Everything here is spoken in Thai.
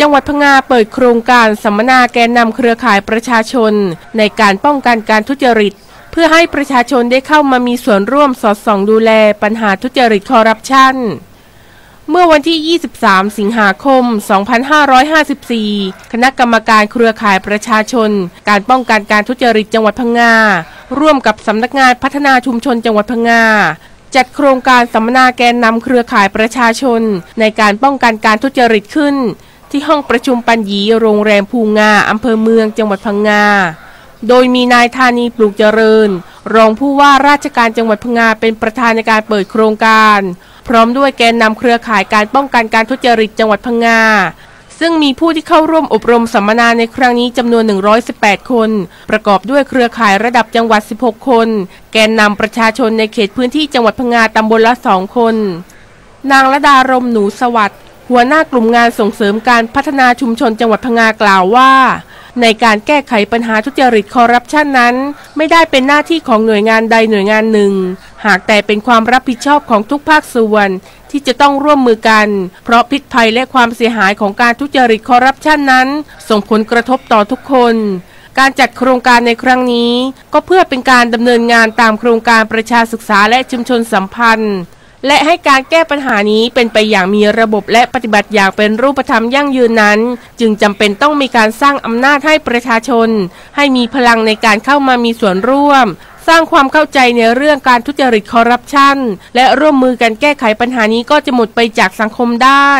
จังหวัดพังงาเปิดโครงการสัมมนาแกนนำเครือข่ายประชาชน ในการป้องกันการทุจริต เพื่อให้ประชาชนได้เข้ามามีส่วนร่วมสอดส่องดูแลปัญหาทุจริตคอร์รัปชันเมื่อวันที่ 23 สิงหาคม 2554 คณะกรรมการเครือข่ายประชาชน การป้องกันการทุจริตจังหวัดพังงา ร่วมกับสำนักงานพัฒนาชุมชนจังหวัดพังงา จัดโครงการสัมมนาแกนนำเครือข่ายประชาชน ในการป้องกันการทุจริตขึ้น ที่ห้องประชุมปัญญีโรงแรมภูงาอำเภอเมืองจังหวัดพังงา โดยมีนายธานีปลูกเจริญ รองผู้ว่าราชการจังหวัดพังงาเป็นประธานในการเปิดโครงการ พร้อมด้วยแกนนำเครือข่ายการป้องกันการทุจริตจังหวัดพังงาซึ่งมีผู้ที่เข้าร่วมอบรมสัมมนาในครั้งนี้จำนวน 118 คน ประกอบด้วยเครือข่ายระดับจังหวัด 16 คน แกนนำประชาชนในเขตพื้นที่จังหวัดพังงาตำบลละ 2 คน นางระดารมหนูสวัสดิ์ หัวหน้ากลุ่มงานส่งเสริมการพัฒนาชุมชนจังหวัดพังงากล่าวว่า ในการแก้ไขปัญหาทุจริตคอร์รัปชันนั้น ไม่ได้เป็นหน้าที่ของหน่วยงานใดหน่วยงานหนึ่ง หากแต่เป็นความรับผิดชอบของทุกภาคส่วน ที่จะต้องร่วมมือกัน เพราะพิษภัยและความเสียหายของการทุจริตคอร์รัปชันนั้น ส่งผลกระทบต่อทุกคนการจัดโครงการในครั้งนี้ ก็เพื่อเป็นการดำเนินงานตามโครงการประชาศึกษาและชุมชนสัมพันธ์ และให้การแก้ปัญหานี้เป็นไปอย่างมีระบบและปฏิบัติอย่างเป็นรูปธรรมยั่งยืนนั้น จึงจำเป็นต้องมีการสร้างอำนาจให้ประชาชน ให้มีพลังในการเข้ามามีส่วนร่วม สร้างความเข้าใจในเรื่องการทุจริตคอร์รัปชันและร่วมมือกันแก้ไขปัญหานี้ก็จะหมดไปจากสังคมได้